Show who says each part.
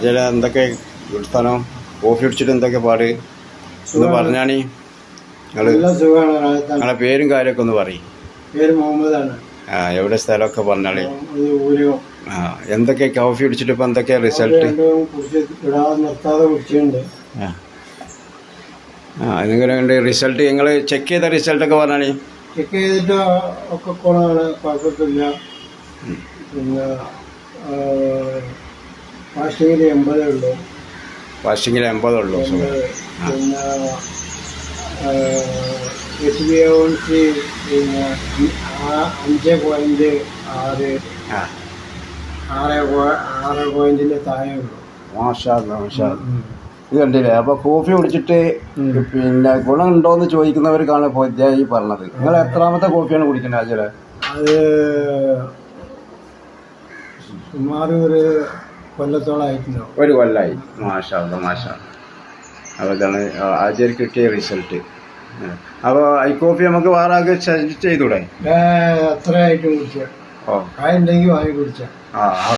Speaker 1: ചില എന്തൊക്കെ സ്ഥലം കോഫി കുടിച്ചിട്ട് എന്തൊക്കെ പാട്? ഒന്ന് പറഞ്ഞാണി. നിങ്ങളെ പേരും കാര്യമൊക്കെ ഒന്ന് പറയും.
Speaker 2: പേര് മുഹമ്മദാണ്.
Speaker 1: ആ എവിടെ സ്ഥലമൊക്കെ പറഞ്ഞാളി ആ എന്തൊക്കെ കോഫി കുടിച്ചിട്ട് ഇപ്പം എന്തൊക്കെയാ റിസൾട്ട് ആ. നിങ്ങളുടെ റിസൾട്ട് നിങ്ങൾ ചെക്ക് ചെയ്ത റിസൾട്ട് ഒക്കെ പറഞ്ഞാണി
Speaker 2: ചെക്ക് ചെയ്തിട്ട് ഒക്കെ കുഴപ്പമില്ല പിന്നെ ഫാസ്റ്റിങ്ങിൽ എൺപതേ ഉള്ളൂ.
Speaker 1: വാഷിങ്ങിൽ എൺപതുള്ളൂ സുഖം.
Speaker 2: പിന്നെ എച്ച് ബി ഓൺസി പിന്നെ ആ- അഞ്ച് പോയിന്റ് ആറ്.
Speaker 1: ആ.
Speaker 2: ആറ് പോ- ആറ് പോയിന്റിന്റെ താഴെ ഉള്ളൂ.
Speaker 1: മാഷാ. ഇത് കണ്ടില്ലേ? അപ്പൊ കോഫി കുടിച്ചിട്ട് പിന്നെ ഗുണമുണ്ടോന്ന് ചോദിക്കുന്നവർക്കാണ് ഇപ്പോൾ ഇദ്ദേഹം ഈ പറഞ്ഞത്. നിങ്ങൾ എത്രാമത്തെ കോഫിയാണ് കുടിക്കുന്നത് ആചാര
Speaker 2: അത് സുമാർ ഒരു കൊല്ലത്തോളമായിട്ടുണ്ടാവും
Speaker 1: ഒരു കൊല്ലായി. മാഷാ മാഷ. അപ്പോൾ ഇതാണ് ആചാര്യ കിട്ടിയ റിസൾട്ട് അപ്പോൾ ഐ കോപ്പി നമുക്ക് വേറെ ആകെ സജസ്റ്റ് ചെയ്തൂടെ?
Speaker 2: ഏ, അത്ര ആയിട്ടും കുടിച്ച.
Speaker 1: ഓ.
Speaker 2: കായുണ്ടെങ്കിൽ വാങ്ങി കുടിച്ച.
Speaker 1: ആ.